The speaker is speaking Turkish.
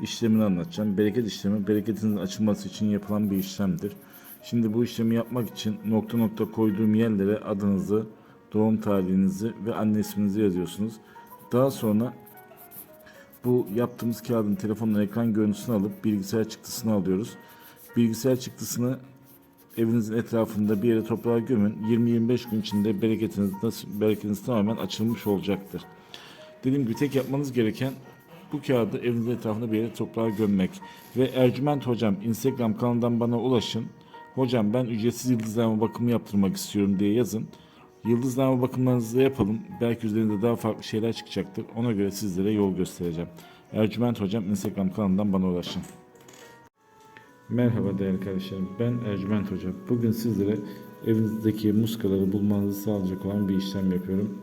işlemini anlatacağım. Bereket işlemi bereketinizin açılması için yapılan bir işlemdir. Şimdi bu işlemi yapmak için nokta nokta koyduğum yerlere adınızı, doğum tarihinizi ve anne isminizi yazıyorsunuz. Daha sonra bu yaptığımız kağıdın telefonun ekran görüntüsünü alıp bilgisayar çıktısını alıyoruz. Bilgisayar çıktısını evinizin etrafında bir yere toprağa gömün. 20-25 gün içinde bereketiniz, bereketiniz tamamen açılmış olacaktır. Dediğim gibi tek yapmanız gereken bu kağıdı evinizin etrafında bir yere toprağa gömmek. Ve Ercüment Hocam Instagram kanalından bana ulaşın. Hocam ben ücretsiz yıldızlama bakımı yaptırmak istiyorum diye yazın. Yıldızlama bakımlarınızı yapalım. Belki üzerinde daha farklı şeyler çıkacaktır. Ona göre sizlere yol göstereceğim. Ercüment Hocam Instagram kanalından bana ulaşın. Merhaba değerli kardeşlerim. Ben Ercüment Hoca. Bugün sizlere evinizdeki muskaları bulmanızı sağlayacak olan bir işlem yapıyorum.